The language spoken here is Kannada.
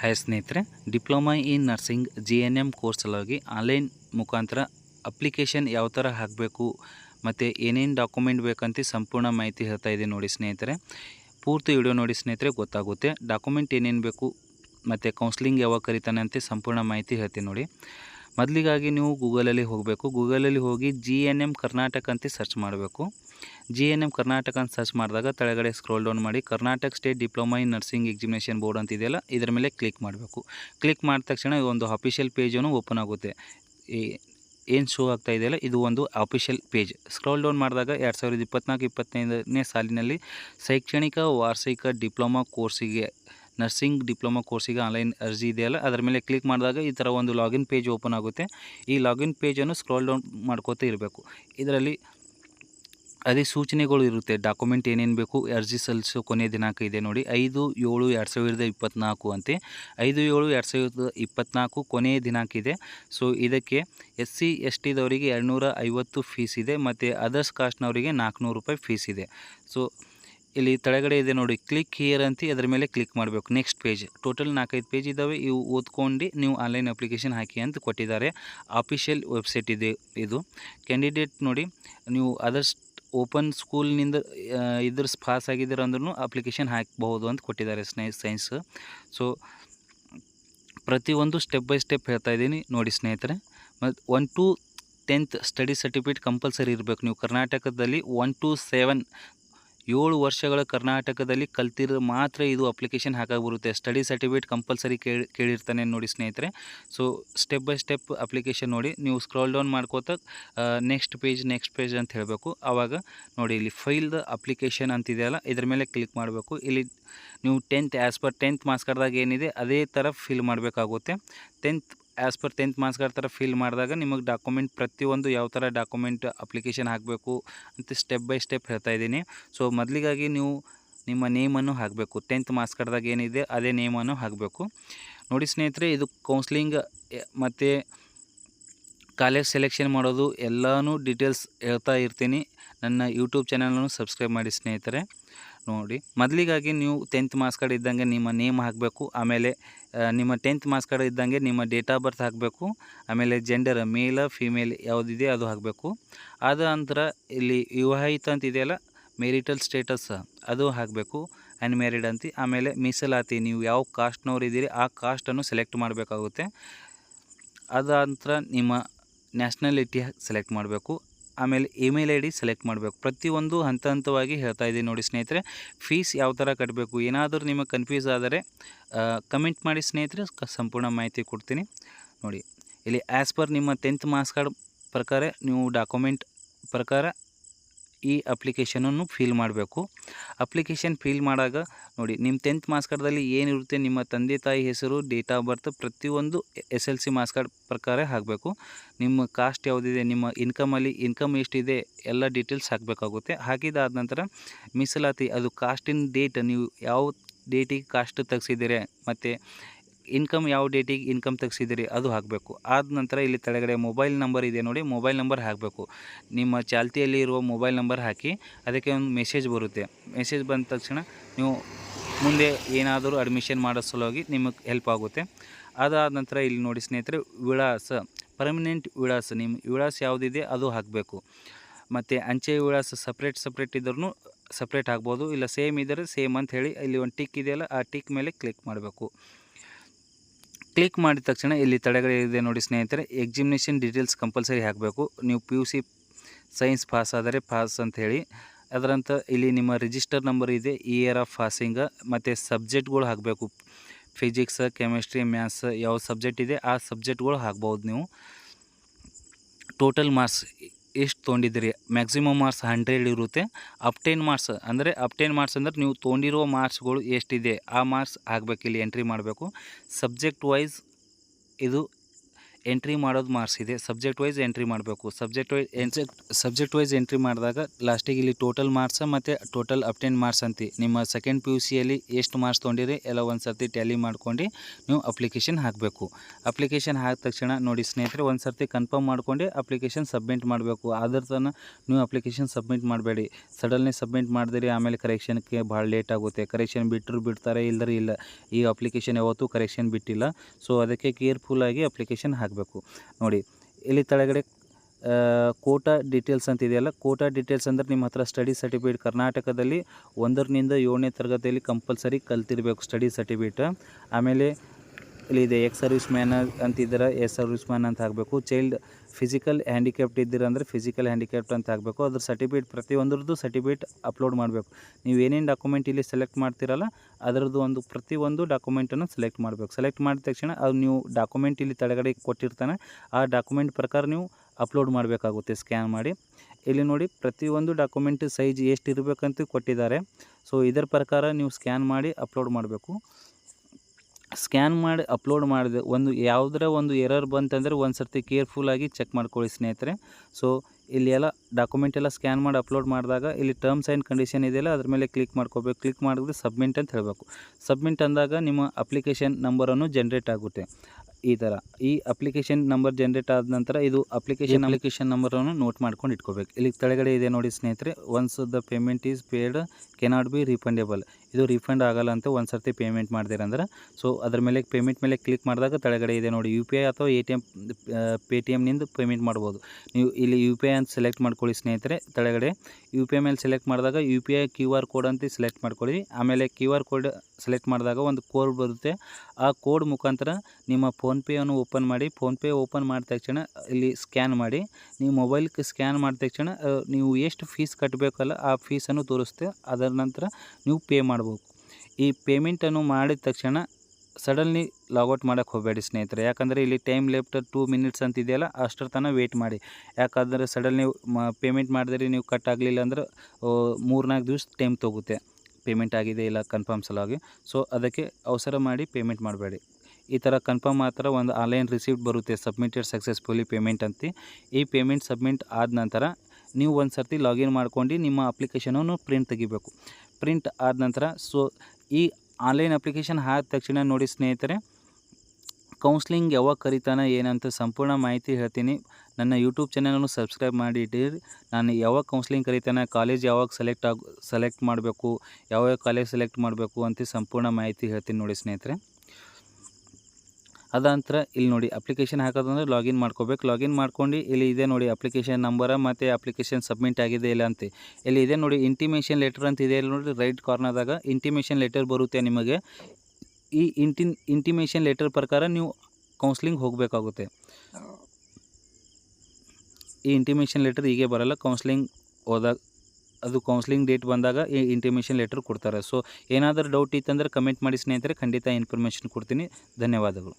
ಹಾಯ್ ಸ್ನೇಹಿತರೆ, diploma in nursing, G N M course ಸಲುವಾಗಿ ಆನ್ಲೈನ್ ಮುಖಾಂತರ ಅಪ್ಲಿಕೇಶನ್ ಯಾವ ಥರ ಹಾಕಬೇಕು ಮತ್ತು ಏನೇನು ಡಾಕ್ಯುಮೆಂಟ್ ಬೇಕಂತ ಸಂಪೂರ್ಣ ಮಾಹಿತಿ ಹೇಳ್ತಾ ಇದೆ ನೋಡಿ ಸ್ನೇಹಿತರೆ. ಪೂರ್ತಿ ವಿಡಿಯೋ ನೋಡಿ ಸ್ನೇಹಿತರೆ, ಗೊತ್ತಾಗುತ್ತೆ ಡಾಕ್ಯುಮೆಂಟ್ ಏನೇನು ಬೇಕು ಮತ್ತು ಕೌನ್ಸಿಲಿಂಗ್ ಯಾವಾಗ ಕರಿತಾನೆ ಅಂತ ಸಂಪೂರ್ಣ ಮಾಹಿತಿ ಹೇಳ್ತೀನಿ ನೋಡಿ. ಮೊದಲಿಗಾಗಿ ನೀವು ಗೂಗಲಲ್ಲಿ ಹೋಗಬೇಕು, ಗೂಗಲಲ್ಲಿ ಹೋಗಿ ಜಿ ಎನ್ ಎಂ ಕರ್ನಾಟಕ ಅಂತ ಸರ್ಚ್ ಮಾಡಬೇಕು. ಜಿ ಎನ್ ಎಂ ಕರ್ನಾಟಕ ಅಂತ ಸರ್ಚ್ ಮಾಡಿದಾಗ ತಳಗಡೆ ಸ್ಕ್ರೋಲ್ ಡೌನ್ ಮಾಡಿ Karnataka state diploma in nursing examination board ಅಂತಿದೆಯಲ್ಲ ಇದರ ಮೇಲೆ ಕ್ಲಿಕ್ ಮಾಡಬೇಕು. ಕ್ಲಿಕ್ ಮಾಡಿದ ತಕ್ಷಣ ಒಂದು ಅಫಿಷಿಯಲ್ ಪೇಜನ್ನು ಓಪನ್ ಆಗುತ್ತೆ. ಏನು ಶೋ ಆಗ್ತಾ ಇದೆಯಲ್ಲ, ಇದು ಒಂದು ಅಫಿಷಿಯಲ್ ಪೇಜ್ ಸ್ಕ್ರೋಲ್ ಡೌನ್ ಮಾಡಿದಾಗ ಎರಡು ಸಾವಿರದ ಇಪ್ಪತ್ನಾಲ್ಕು, ಇಪ್ಪತ್ತೈದನೇ ಸಾಲಿನಲ್ಲಿ ಶೈಕ್ಷಣಿಕ ವಾರ್ಷಿಕ ಡಿಪ್ಲೊಮಾ ಕೋರ್ಸಿಗೆ ನರ್ಸಿಂಗ್ ಡಿಪ್ಲೊಮಾ ಕೋರ್ಸಿಗೆ ಆನ್ಲೈನ್ ಅರ್ಜಿ ಇದೆಯಲ್ಲ, ಅದರ ಮೇಲೆ ಕ್ಲಿಕ್ ಮಾಡಿದಾಗ ಈ ಥರ ಒಂದು ಲಾಗಿನ್ ಪೇಜ್ ಓಪನ್ ಆಗುತ್ತೆ. ಈ ಲಾಗಿನ್ ಪೇಜನ್ನು ಸ್ಕ್ರೋಲ್ ಡೌನ್ ಮಾಡ್ಕೋತಾ ಇರಬೇಕು. ಇದರಲ್ಲಿ ಅದೇ ಸೂಚನೆಗಳು ಇರುತ್ತೆ. ಡಾಕ್ಯುಮೆಂಟ್ ಏನೇನು ಬೇಕು, ಅರ್ಜಿ ಸಲ್ಲಿಸೋ ಕೊನೆಯ ದಿನಾಂಕ ಇದೆ ನೋಡಿ. ಐದು ಏಳು ಎರಡು ಸಾವಿರದ ಇಪ್ಪತ್ತ್ನಾಲ್ಕು ಅಂತೆ. ಐದು ಏಳು ಎರಡು ಸಾವಿರದ ಇಪ್ಪತ್ತ್ನಾಲ್ಕು ಕೊನೆಯ ದಿನಾಂಕ ಇದೆ. ಸೊ ಇದಕ್ಕೆ ಎಸ್ ಸಿ ಎಸ್ ಟಿದವರಿಗೆ ಎರಡುನೂರ ಐವತ್ತು ಫೀಸ್ ಇದೆ ಮತ್ತು ಅದರ್ಸ್ ಕಾಸ್ಟ್ನವರಿಗೆ ನಾಲ್ಕುನೂರು ರೂಪಾಯಿ ಫೀಸ್ ಇದೆ. ಸೊ ಇಲ್ಲಿ ತಳಗಡೆ ಇದೆ ನೋಡಿ. ಕ್ಲಿಕ್ ಹಿಯರ್ ಅಂತ, ಅದರ ಮೇಲೆ ಕ್ಲಿಕ್ ಮಾಡಬೇಕು. ನೆಕ್ಸ್ಟ್ ಪೇಜ್ ಟೋಟಲ್ ನಾಲ್ಕೈದು ಪೇಜ್ ಇದ್ದಾವೆ ಇವು ಓದ್ಕೊಂಡು ನೀವು ಆನ್ಲೈನ್ ಅಪ್ಲಿಕೇಶನ್ ಹಾಕಿ ಅಂತ ಕೊಟ್ಟಿದ್ದಾರೆ. ಆಫಿಷಿಯಲ್ ವೆಬ್ಸೈಟ್ ಇದೆ ಇದು. ಕ್ಯಾಂಡಿಡೇಟ್ ನೋಡಿ, ನೀವು ಅದರ್ಸ್ ಓಪನ್ ಸ್ಕೂಲ್ನಿಂದ ಇದ್ರ ಪಾಸ್ ಆಗಿದ್ದೀರ ಅಂದ್ರೂ ಅಪ್ಲಿಕೇಶನ್ ಹಾಕಬಹುದು ಅಂತ ಕೊಟ್ಟಿದ್ದಾರೆ ಸ್ನೇ, ಸೈನ್ಸ್. ಸೊ, ಪ್ರತಿಯೊಂದು ಸ್ಟೆಪ್ ಬೈ ಸ್ಟೆಪ್ ಹೇಳ್ತಾ ಇದ್ದೀನಿ ನೋಡಿ ಸ್ನೇಹಿತರೆ. ಮತ್ತು one to tenth study certificate compulsory ಇರಬೇಕು. ನೀವು ಕರ್ನಾಟಕದಲ್ಲಿ ಒನ್ ಟು ಸೆವೆನ್ ಏಳು ವರ್ಷಗಳ ಕರ್ನಾಟಕದಲ್ಲಿ ಕಲ್ತಿರೋ ಮಾತ್ರ ಇದು ಅಪ್ಲಿಕೇಶನ್ ಹಾಕಾಗಿ ಬರುತ್ತೆ ಸ್ಟಡಿ ಸರ್ಟಿಫಿಕೇಟ್ ಕಂಪಲ್ಸರಿ ಕೇಳಿ, ಕೇಳಿರ್ತಾನೆ ನೋಡಿ ಸ್ನೇಹಿತರೆ. So step by step application ನೋಡಿ ನೀವು ಸ್ಕ್ರಾಲ್ ಡೌನ್ ಮಾಡ್ಕೋತ ನೆಕ್ಸ್ಟ್ ಪೇಜ್ ನೆಕ್ಸ್ಟ್ ಪೇಜ್ ಅಂತ ಹೇಳಬೇಕು. ಆವಾಗ ನೋಡಿ ಇಲ್ಲಿ ಫೈಲ್ದ ಅಪ್ಲಿಕೇಶನ್ ಅಂತಿದೆಯಲ್ಲ ಇದ್ರ ಮೇಲೆ ಕ್ಲಿಕ್ ಮಾಡಬೇಕು. ಇಲ್ಲಿ ನೀವು tenth as per tenth marks ಕಾರ್ಡ್ದಾಗ ಏನಿದೆ, ಅದೇ ಥರ ಫಿಲ್ ಮಾಡಬೇಕಾಗುತ್ತೆ. Tenth as per tenth marks card ಥರ ಫಿಲ್ ಮಾಡಿದಾಗ ನಿಮಗೆ ಡಾಕ್ಯುಮೆಂಟ್ ಪ್ರತಿಯೊಂದು ಯಾವ ಥರ ಡಾಕ್ಯುಮೆಂಟ್ ಅಪ್ಲಿಕೇಶನ್ ಹಾಕಬೇಕು ಅಂತ ಸ್ಟೆಪ್ ಬೈ ಸ್ಟೆಪ್ ಹೇಳ್ತಾ ಇದ್ದೀನಿ. ಸೊ ಮೊದಲಿಗಾಗಿ ನೀವು ನಿಮ್ಮ ನೇಮನ್ನು ಹಾಕಬೇಕು. ಟೆಂತ್ ಮಾರ್ಕ್ಸ್ ಕಾರ್ಡ್ದಾಗ ಏನಿದೆ ಅದೇ ನೇಮನ್ನು ಹಾಕಬೇಕು. ನೋಡಿ ಸ್ನೇಹಿತರೆ, ಇದು ಕೌನ್ಸ್ಲಿಂಗ್ ಮತ್ತು ಕಾಲೇಜ್ ಸೆಲೆಕ್ಷನ್ ಮಾಡೋದು ಎಲ್ಲನೂ ಡೀಟೇಲ್ಸ್ ಹೇಳ್ತಾ ಇರ್ತೀನಿ. ನನ್ನ ಯೂಟ್ಯೂಬ್ ಚಾನಲನ್ನು ಸಬ್ಸ್ಕ್ರೈಬ್ ಮಾಡಿ ಸ್ನೇಹಿತರೆ. ನೋಡಿ, ಮೊದಲಿಗಾಗಿ ನೀವು ಟೆಂತ್ ಮಾರ್ಕ್ಸ್ ಇದ್ದಂಗೆ ನಿಮ್ಮ ನೇಮ್ ಹಾಕಬೇಕು. ಆಮೇಲೆ ನಿಮ್ಮ ಟೆಂತ್ ಮಾರ್ಕ್ಸ್ ಕಾರ್ಡ್ ಇದ್ದಂಗೆ ನಿಮ್ಮ ಡೇಟ್ ಆಫ್ ಬರ್ತ್ ಹಾಕಬೇಕು, ಆಮೇಲೆ ಜೆಂಡರ್ ಮೇಲ ಫೀಮೇಲ್ ಯಾವುದಿದೆ ಅದು ಹಾಕಬೇಕು. ಅದ ನಂತರ ಇಲ್ಲಿ ವಿವಾಹಿತ ಅಂತ ಇದೆಯಲ್ಲ ಮೆರಿಟಲ್ ಸ್ಟೇಟಸ್ ಅದು ಹಾಕಬೇಕು ಅನ್ಮ್ಯಾರಿಡ್ ಅಂತ, ಆಮೇಲೆ ಮೀಸಲಾತಿ, ನೀವು ಯಾವ ಕಾಸ್ಟ್ನವ್ರು ಇದ್ದೀರಿ, ಆ ಕಾಸ್ಟನ್ನು ಸೆಲೆಕ್ಟ್ ಮಾಡಬೇಕಾಗುತ್ತೆ. ಅದ ನಂತರ ನಿಮ್ಮ ನ್ಯಾಷನಾಲಿಟಿ ಸೆಲೆಕ್ಟ್ ಮಾಡಬೇಕು. ಆಮೇಲೆ ಇಮೇಲ್ ಐ ಡಿ ಸೆಲೆಕ್ಟ್ ಮಾಡಬೇಕು. ಪ್ರತಿಯೊಂದು ಹಂತ ಹಂತವಾಗಿ ಹೇಳ್ತಾ ಇದ್ದೀನಿ ನೋಡಿ ಸ್ನೇಹಿತರೆ. ಫೀಸ್ ಯಾವ ಥರ ಕಟ್ಟಬೇಕು ಏನಾದರೂ ನಿಮಗೆ ಕನ್ಫ್ಯೂಸ್ ಆದರೆ ಕಮೆಂಟ್ ಮಾಡಿ ಸ್ನೇಹಿತರೆ ಸಂಪೂರ್ಣ ಮಾಹಿತಿ ಕೊಡ್ತೀನಿ. ನೋಡಿ, ಇಲ್ಲಿ ಆ್ಯಸ್ ಪರ್ ನಿಮ್ಮ ಟೆಂತ್ ಮಾರ್ಕ್ಸ್ ಕಾರ್ಡ್ ಪ್ರಕಾರ ನೀವು ಡಾಕ್ಯುಮೆಂಟ್ ಪ್ರಕಾರ ಈ ಅಪ್ಲಿಕೇಶನನ್ನು ಫಿಲ್ ಮಾಡಬೇಕು. ಅಪ್ಲಿಕೇಶನ್ ಫಿಲ್ ಮಾಡಾಗ ನೋಡಿ ನಿಮ್ಮ ಟೆಂತ್ ಮಾರ್ಕ್ಸ್ ಕಾರ್ಡ್ದಲ್ಲಿ ಏನಿರುತ್ತೆ, ನಿಮ್ಮ ತಂದೆ ತಾಯಿ ಹೆಸರು ಡೇಟ್ ಆಫ್ ಬರ್ತ್ ಪ್ರತಿಯೊಂದು S L C marks card ಪ್ರಕಾರ ಹಾಕಬೇಕು. ನಿಮ್ಮ ಕಾಸ್ಟ್ ಯಾವುದಿದೆ, ನಿಮ್ಮ ಇನ್ಕಮಲ್ಲಿ ಇನ್ಕಮ್ ಎಷ್ಟಿದೆ, ಎಲ್ಲ ಡೀಟೇಲ್ಸ್ ಹಾಕಬೇಕಾಗುತ್ತೆ. ಹಾಕಿದಾದ ನಂತರ ಮೀಸಲಾತಿ, ಅದು ಕಾಸ್ಟಿನ ಡೇಟ್ ನೀವು ಯಾವ ಡೇಟಿಗೆ ಕಾಸ್ಟ್ ತೆಗ್ಸಿದ್ದೀರಿ, ಮತ್ತು ಇನ್ಕಮ್ ಯಾವ ಡೇಟಿಗೆ ಇನ್ಕಮ್ ತೆಗ್ಸಿದ್ದೀರಿ ಅದು ಹಾಕಬೇಕು. ಆದ ನಂತರ ಇಲ್ಲಿ ಕೆಳಗಡೆ ಮೊಬೈಲ್ ನಂಬರ್ ಇದೆ ನೋಡಿ, ಮೊಬೈಲ್ ನಂಬರ್ ಹಾಕಬೇಕು. ನಿಮ್ಮ ಚಾಲ್ತಿಯಲ್ಲಿ ಇರುವ ಮೊಬೈಲ್ ನಂಬರ್ ಹಾಕಿ ಅದಕ್ಕೆ ಒಂದು ಮೆಸೇಜ್ ಬರುತ್ತೆ. ಮೆಸೇಜ್ ಬಂದ ತಕ್ಷಣ ನೀವು ಮುಂದೆ ಏನಾದರೂ ಅಡ್ಮಿಷನ್ ಮಾಡೋ ಸಲುವಾಗಿ ನಿಮಗೆ ಹೆಲ್ಪ್ ಆಗುತ್ತೆ. ಅದಾದ ನಂತರ ಇಲ್ಲಿ ನೋಡಿ ಸ್ನೇಹಿತರೆ, ವಿಳಾಸ ಪರ್ಮನೆಂಟ್ ವಿಳಾಸ, ನಿಮ್ಮ ವಿಳಾಸ ಯಾವುದಿದೆ ಅದು ಹಾಕಬೇಕು. ಮತ್ತು ಅಂಚೆ ವಿಳಾಸ ಸಪ್ರೇಟ್ ಸಪ್ರೇಟ್ ಇದ್ರೂ ಸಪ್ರೇಟ್ ಆಗ್ಬೋದು ಇಲ್ಲ ಸೇಮ್ ಇದ್ದರೆ ಸೇಮ್ ಅಂತ ಹೇಳಿ, ಇಲ್ಲಿ ಒಂದು ಟಿಕ್ ಇದೆಯಲ್ಲ, ಆ ಟಿಕ್ ಮೇಲೆ ಕ್ಲಿಕ್ ಮಾಡಬೇಕು. ಕ್ಲಿಕ್ ಮಾಡಿದ ತಕ್ಷಣ ಇಲ್ಲಿ ತಡೆಗಡೆ ಇದೆ ನೋಡಿ ಸ್ನೇಹಿತರೆ ಎಕ್ಸಿಮಿನೇಷನ್ ಡೀಟೇಲ್ಸ್ ಕಂಪಲ್ಸರಿ ಹಾಕಬೇಕು. ನೀವು P U C science pass ಆದರೆ ಪಾಸ್ ಅಂತ ಹೇಳಿ. ಅದರಂತ ಇಲ್ಲಿ ನಿಮ್ಮ ರಿಜಿಸ್ಟರ್ ನಂಬರ್ ಇದೆ ಇಯರ್ ಆಫ್ ಪಾಸಿಂಗ ಮತ್ತು ಸಬ್ಜೆಕ್ಟ್ಗಳು ಹಾಕಬೇಕು. ಫಿಸಿಕ್ಸ್ ಕೆಮಿಸ್ಟ್ರಿ ಮ್ಯಾಥ್ಸ್ ಯಾವ ಸಬ್ಜೆಕ್ಟ್ ಇದೆ, ಆ ಸಬ್ಜೆಕ್ಟ್ಗಳು ಹಾಕ್ಬೋದು ನೀವು. ಟೋಟಲ್ ಮಾರ್ಕ್ಸ್ ಎಷ್ಟು ತೊಗೊಂಡಿದ್ದೀರಿ? ಮ್ಯಾಕ್ಸಿಮಮ್ ಮಾರ್ಕ್ಸ್ ಹಂಡ್ರೆಡ್ ಇರುತ್ತೆ. ಅಪ್ಟೇನ್ ಮಾರ್ಕ್ಸ್ ಅಂದರೆ ಅಪ್ಟೇನ್ ಮಾರ್ಕ್ಸ್ ಅಂದ್ರೆ ನೀವು ತೊಗೊಂಡಿರೋ ಮಾರ್ಕ್ಸ್ಗಳು ಎಷ್ಟಿದೆ? ಆ ಮಾರ್ಕ್ಸ್ ಆಗಬೇಕು ಇಲ್ಲಿ ಎಂಟ್ರಿ ಮಾಡಬೇಕು. ಸಬ್ಜೆಕ್ಟ್ ವೈಸ್ ಇದು ಎಂಟ್ರಿ ಮಾಡೋದು ಮಾರ್ಕ್ಸ್ ಇದೆ ಸಬ್ಜೆಕ್ಟ್ ವೈಸ್ ಎಂಟ್ರಿ ಮಾಡಬೇಕು ಸಬ್ಜೆಕ್ಟ್ ವೈಸ್ ಎನ್ಸೆಕ್ಟ್ ಸಬ್ಜೆಕ್ಟ್ ವೈಸ್ ಎಂಟ್ರಿ ಮಾಡಿದಾಗ ಲಾಸ್ಟಿಗೆ ಇಲ್ಲಿ ಟೋಟಲ್ ಮಾರ್ಕ್ಸ್ ಮತ್ತು ಟೋಟಲ್ ಅಪ್ಟೆಂಡ್ ಮಾರ್ಕ್ಸ್ ಅಂತ. ನಿಮ್ಮ ಸೆಕೆಂಡ್ ಪಿ ಯು ಸಿಯಲ್ಲಿ ಎಷ್ಟು ಮಾರ್ಕ್ಸ್ ತೊಗೊಂಡಿರಿ ಎಲ್ಲ ಒಂದು ಸರ್ತಿ ಟ್ಯಾಲಿ ಮಾಡ್ಕೊಂಡು ನೀವು ಅಪ್ಲಿಕೇಶನ್ ಹಾಕಬೇಕು. ಅಪ್ಲಿಕೇಶನ್ ಹಾಕಿದ ತಕ್ಷಣ ನೋಡಿ ಸ್ನೇಹಿತರೆ ಒಂದು ಸರ್ತಿ ಕನ್ಫರ್ಮ್ ಮಾಡ್ಕೊಂಡು ಅಪ್ಲಿಕೇಶನ್ ಸಬ್ಮಿಟ್ ಮಾಡಬೇಕು. ಅದ್ರ ತನಕ ನೀವು ಅಪ್ಲಿಕೇಶನ್ ಸಬ್ಮಿಟ್ ಮಾಡಬೇಡಿ. ಸಡನ್ಲಿ ಸಬ್ಮಿಟ್ ಮಾಡಿದ್ರಿ ಆಮೇಲೆ ಕರೆಕ್ಷನ್ಗೆ ಭಾಳ ಲೇಟ್ ಆಗುತ್ತೆ. ಕರೆಕ್ಷನ್ ಬಿಟ್ಟರು ಬಿಡ್ತಾರೆ ಇಲ್ಲದ್ರೆ ಇಲ್ಲ. ಈ ಅಪ್ಲಿಕೇಶನ್ ಯಾವತ್ತೂ ಕರೆಕ್ಷನ್ ಬಿಟ್ಟಿಲ್ಲ. ಸೊ ಅದಕ್ಕೆ ಕೇರ್ಫುಲ್ಲಾಗಿ ಅಪ್ಲಿಕೇಶನ್ ಹಾಕಬೇಕು. ನೋಡಿ, ಇಲ್ಲಿ ಕೆಳಗಡೆ ಕೋಟಾ ಡೀಟೇಲ್ಸ್ ಅಂತ ಇದೆಯಲ್ಲ, ಕೋಟಾ ಡೀಟೇಲ್ಸ್ ಅಂದರೆ ನಿಮ್ಮ ಹತ್ರ ಸ್ಟಡಿ ಸರ್ಟಿಫಿಕೇಟ್ ಕರ್ನಾಟಕದಲ್ಲಿ ಒಂದರಿಂದ ಏಳನೇ ತರಗತಿಯಲ್ಲಿ ಕಂಪಲ್ಸರಿ ಕಲ್ತಿರಬೇಕು ಸ್ಟಡಿ ಸರ್ಟಿಫಿಕೇಟ್. ಆಮೇಲೆ ಇಲ್ಲಿ ಇದೆ. ಎಕ್ಸ್ ಸರ್ವಿಸ್ ಮ್ಯಾನ್ ಅಂತಿದ್ದೀರ. ಎಸ್ ಸರ್ವಿಸ್ ಮ್ಯಾನ್ ಅಂತ ಹಾಕಬೇಕು ಚೈಲ್ಡ್ ಫಿಸಿಕಲ್ ಹ್ಯಾಂಡಿಕ್ಯಾಪ್ಟ್ ಇದ್ದೀರ ಅಂದರೆ ಫಿಸಿಕಲ್ ಹ್ಯಾಂಡಿಕ್ಯಾಪ್ಟ್ ಅಂತ ಹಾಕಬೇಕು ಅದ್ರ ಸರ್ಟಿಫಿಕೇಟ್ ಪ್ರತಿಯೊಂದ್ರದ್ದು ಸರ್ಟಿಫಿಕೇಟ್ ಅಪ್ಲೋಡ್ ಮಾಡಬೇಕು. ನೀವು ಏನೇನು ಡಾಕ್ಯುಮೆಂಟ್ ಇಲ್ಲಿ ಸೆಲೆಕ್ಟ್ ಮಾಡ್ತೀರಲ್ಲ, ಅದರದ್ದು ಒಂದು ಪ್ರತಿಯೊಂದು ಡಾಕ್ಯುಮೆಂಟನ್ನು ಸೆಲೆಕ್ಟ್ ಮಾಡಬೇಕು. ಸೆಲೆಕ್ಟ್ ಮಾಡಿದ ತಕ್ಷಣ ಅದು ನೀವು ಡಾಕ್ಯುಮೆಂಟ್ ಇಲ್ಲಿ ತಳಗಡೆ ಕೊಟ್ಟಿರ್ತಾನೆ, ಆ ಡಾಕ್ಯುಮೆಂಟ್ ಪ್ರಕಾರ ನೀವು ಅಪ್ಲೋಡ್ ಮಾಡಬೇಕಾಗುತ್ತೆ ಸ್ಕ್ಯಾನ್ ಮಾಡಿ. ಇಲ್ಲಿ ನೋಡಿ ಪ್ರತಿಯೊಂದು ಡಾಕ್ಯುಮೆಂಟ್ ಸೈಜ್ ಎಷ್ಟು ಇರಬೇಕಂತ ಕೊಟ್ಟಿದ್ದಾರೆ. ಸೊ ಇದರ ಪ್ರಕಾರ ನೀವು ಸ್ಕ್ಯಾನ್ ಮಾಡಿ ಅಪ್ಲೋಡ್ ಮಾಡಬೇಕು. ಸ್ಕ್ಯಾನ್ ಮಾಡಿ ಅಪ್ಲೋಡ್ ಮಾಡಿದೆ. ಒಂದು ಯಾವುದರ ಒಂದು ಎರರ್ ಬಂತಂದರೆ ಒಂದು ಸರ್ತಿ ಕೇರ್ಫುಲ್ಲಾಗಿ ಚೆಕ್ ಮಾಡ್ಕೊಳ್ಳಿ ಸ್ನೇಹಿತರೆ. ಸೊ ಇಲ್ಲಿ ಎಲ್ಲ ಡಾಕ್ಯುಮೆಂಟ್ ಎಲ್ಲ ಸ್ಕ್ಯಾನ್ ಮಾಡಿ ಅಪ್ಲೋಡ್ ಮಾಡಿದಾಗ ಇಲ್ಲಿ ಟರ್ಮ್ಸ್ ಆ್ಯಂಡ್ ಕಂಡೀಷನ್ ಇದೆಯಲ್ಲ ಅದ್ರ ಮೇಲೆ ಕ್ಲಿಕ್ ಮಾಡ್ಕೋಬೇಕು. ಕ್ಲಿಕ್ ಮಾಡಿದ್ರೆ ಸಬ್ಮಿಟ್ ಅಂತ ಹೇಳಬೇಕು. ಸಬ್ಮಿಟ್ ಅಂದಾಗ ನಿಮ್ಮ ಅಪ್ಲಿಕೇಶನ್ ನಂಬರನ್ನು ಜನ್ರೇಟ್ ಆಗುತ್ತೆ. ಈ ಥರ. ಈ ಅಪ್ಲಿಕೇಶನ್ ನಂಬರ್ ಜನ್ರೇಟ್ ಆದ ನಂತರ ಇದು ಅಪ್ಲಿಕೇಶನ್ ಅಪ್ಲಿಕೇಶನ್ ನಂಬರನ್ನು ನೋಟ್ ಮಾಡ್ಕೊಂಡು ಇಟ್ಕೋಬೇಕು. ಇಲ್ಲಿ ಕೆಳಗಡೆ ಇದೆ ನೋಡಿ ಸ್ನೇಹಿತರೆ. Once the payment is paid cannot be refundable ಇದು ರೀಫಂಡ್ ಆಗಲ್ಲ ಅಂತ ಒಂದು ಸರ್ತಿ ಪೇಮೆಂಟ್ ಮಾಡ್ದಿರಂದ್ರೆ ಸೊ ಅದ್ರ ಮೇಲೆ ಪೇಮೆಂಟ್ ಮೇಲೆ ಕ್ಲಿಕ್ ಮಾಡಿದಾಗ ತಳಗಡೆ ಇದೆ ನೋಡಿ ಯು ಪಿ ಐ ಅಥವಾ ಎ ಟಿ ಎಂ ಪೇ ಟಿ ಎಮ್ನಿಂದ ಪೇಮೆಂಟ್ ಮಾಡ್ಬೋದು. ನೀವು ಇಲ್ಲಿ ಯು ಪಿ ಐ ಅಂತ ಸೆಲೆಕ್ಟ್ ಮಾಡ್ಕೊಳ್ಳಿ ಸ್ನೇಹಿತರೆ, ತಳಗಡೆ. ಯು ಪಿ ಐ ಮೇಲೆ ಸೆಲೆಕ್ಟ್ ಮಾಡಿದಾಗ U P I Q R code ಅಂತ ಸೆಲೆಕ್ಟ್ ಮಾಡ್ಕೊಳ್ಳಿ. ಆಮೇಲೆ ಕ್ಯೂ ಆರ್ ಕೋಡ್ ಸೆಲೆಕ್ಟ್ ಮಾಡಿದಾಗ ಒಂದು ಕೋಡ್ ಬರುತ್ತೆ. ಆ ಕೋಡ್ ಮುಖಾಂತರ ನಿಮ್ಮ ಫೋನ್ಪೇಯನ್ನು ಓಪನ್ ಮಾಡಿ ಫೋನ್ಪೇ ಓಪನ್ ಮಾಡಿದ ತಕ್ಷಣ ಇಲ್ಲಿ ಸ್ಕ್ಯಾನ್ ಮಾಡಿ. ನೀವು ಮೊಬೈಲ್ಗೆ ಸ್ಕ್ಯಾನ್ ಮಾಡಿದ ತಕ್ಷಣ ನೀವು ಎಷ್ಟು ಫೀಸ್ ಕಟ್ಟಬೇಕಲ್ಲ ಆ ಫೀಸನ್ನು ತೋರಿಸುತ್ತೆ. ಅದರ ನಂತರ ನೀವು ಪೇ ಮಾಡ್ಬೇಕು. ಈ ಪೇಮೆಂಟನ್ನು ಮಾಡಿದ ತಕ್ಷಣ ಸಡನ್ಲಿ ಲಾಗೌಟ್ ಮಾಡೋಕ್ಕೆ ಹೋಗಬೇಡಿ ಸ್ನೇಹಿತರೆ. ಯಾಕಂದರೆ ಇಲ್ಲಿ ಟೈಮ್ ಲೆಫ್ಟ್ ಟೂ ಮಿನಿಟ್ಸ್ ಅಂತ ಇದೆಯಲ್ಲ, ಅಷ್ಟರ ತನಕ ವೆಯ್ಟ್ ಮಾಡಿ. ಯಾಕಂದರೆ ಸಡನ್ಲಿ ಮ ಪೇಮೆಂಟ್ ಮಾಡಿದ್ರೆ ನೀವು ಕಟ್ ಆಗಲಿಲ್ಲ ಅಂದ್ರೆ ಮೂರ್ನಾಲ್ಕು ದಿವಸ ಟೈಮ್ ತೊಗುತ್ತೆ. ಪೇಮೆಂಟ್ ಆಗಿದೆ ಇಲ್ಲ ಕನ್ಫರ್ಮ್ ಸಲುವಾಗಿ. ಸೊ ಅದಕ್ಕೆ ಅವಸರ ಮಾಡಿ ಪೇಮೆಂಟ್ ಮಾಡಬೇಡಿ. ಈ ಥರ ಕನ್ಫರ್ಮ್ ಮಾತ್ರ ಒಂದು ಆನ್ಲೈನ್ ರಿಸಿಪ್ಟ್ ಬರುತ್ತೆ ಸಬ್ಮಿಟೆಡ್ ಸಕ್ಸಸ್ಫುಲಿ ಪೇಮೆಂಟ್ ಅಂತ. ಈ ಪೇಮೆಂಟ್ ಸಬ್ಮಿಟ್ ಆದ ನಂತರ ನೀವು ಒಂದು ಸರ್ತಿ ಲಾಗಿನ್ ಮಾಡ್ಕೊಂಡು ನಿಮ್ಮ ಅಪ್ಲಿಕೇಶನನ್ನು ಪ್ರಿಂಟ್ ತೆಗಿಬೇಕು. ಪ್ರಿಂಟ್ ಆದ ನಂತರ ಸೊ ಈ ಆನ್ಲೈನ್ ಅಪ್ಲಿಕೇಶನ್ ಆದ ತಕ್ಷಣ ನೋಡಿ ಸ್ನೇಹಿತರೆ ಕೌನ್ಸ್ಲಿಂಗ್ ಯಾವಾಗ ಕರಿತಾನೆ ಏನಂತ ಸಂಪೂರ್ಣ ಮಾಹಿತಿ ಹೇಳ್ತೀನಿ. ನನ್ನ ಯೂಟ್ಯೂಬ್ ಚಾನಲನ್ನು ಸಬ್ಸ್ಕ್ರೈಬ್ ಮಾಡಿ ಇಟ್ಟಿರಿ ನಾನು ಯಾವಾಗ ಕೌನ್ಸ್ಲಿಂಗ್ ಕರಿತಾನೆ ಕಾಲೇಜ್ ಯಾವಾಗ ಸೆಲೆಕ್ಟ್ ಆಗ ಸೆಲೆಕ್ಟ್ ಮಾಡಬೇಕು ಯಾವ್ಯಾವ ಕಾಲೇಜ್ ಸೆಲೆಕ್ಟ್ ಮಾಡಬೇಕು ಅಂತ ಸಂಪೂರ್ಣ ಮಾಹಿತಿ ಹೇಳ್ತೀನಿ ನೋಡಿ ಸ್ನೇಹಿತರೆ. ಅದಂತರ ಇಲ್ಲಿ ನೋಡಿ ಅಪ್ಲಿಕೇಶನ್ ಹಾಕೋದಂದ್ರೆ ಲಾಗಿನ್ ಮಾಡ್ಕೋಬೇಕು. ಲಾಗಿನ್ ಮಾಡ್ಕೊಂಡು ಇಲ್ಲಿ ಇದೆ ನೋಡಿ ಅಪ್ಲಿಕೇಶನ್ ನಂಬರ ಮತ್ತು ಅಪ್ಲಿಕೇಶನ್ ಸಬ್ಮಿಟ್ ಆಗಿದೆ ಇಲ್ಲ ಅಂತ. ಇಲ್ಲಿ ಇದೆ ನೋಡಿ ಇಂಟಿಮೇಷನ್ ಲೆಟರ್ ಅಂತ ಇದೆ. ಇಲ್ಲಿ ನೋಡಿ ರೈಟ್ ಕಾರ್ನರ್ದಾಗ ಇಂಟಿಮೇಷನ್ ಲೆಟರ್ ಬರುತ್ತೆ ನಿಮಗೆ. ಈ ಇಂಟಿನ್ ಇಂಟಿಮೇಷನ್ ಲೆಟರ್ ಪ್ರಕಾರ ನೀವು ಕೌನ್ಸ್ಲಿಂಗ್ ಹೋಗಬೇಕಾಗುತ್ತೆ. ಈ ಇಂಟಿಮೇಷನ್ ಲೆಟರ್ ಹೀಗೆ ಬರಲ್ಲ. ಕೌನ್ಸ್ಲಿಂಗ್ ಹೋದಾಗ, ಅದು ಕೌನ್ಸ್ಲಿಂಗ್ ಡೇಟ್ ಬಂದಾಗ ಈ ಇಂಟಿಮೇಷನ್ ಲೆಟರ್ ಕೊಡ್ತಾರೆ. ಸೊ ಏನಾದರೂ ಡೌಟ್ ಇತ್ತಂದರೆ ಕಮೆಂಟ್ ಮಾಡಿ ಸ್ನೇಹಿತರೆ, ಖಂಡಿತ ಇನ್ಫಾರ್ಮೇಷನ್ ಕೊಡ್ತೀನಿ. ಧನ್ಯವಾದಗಳು.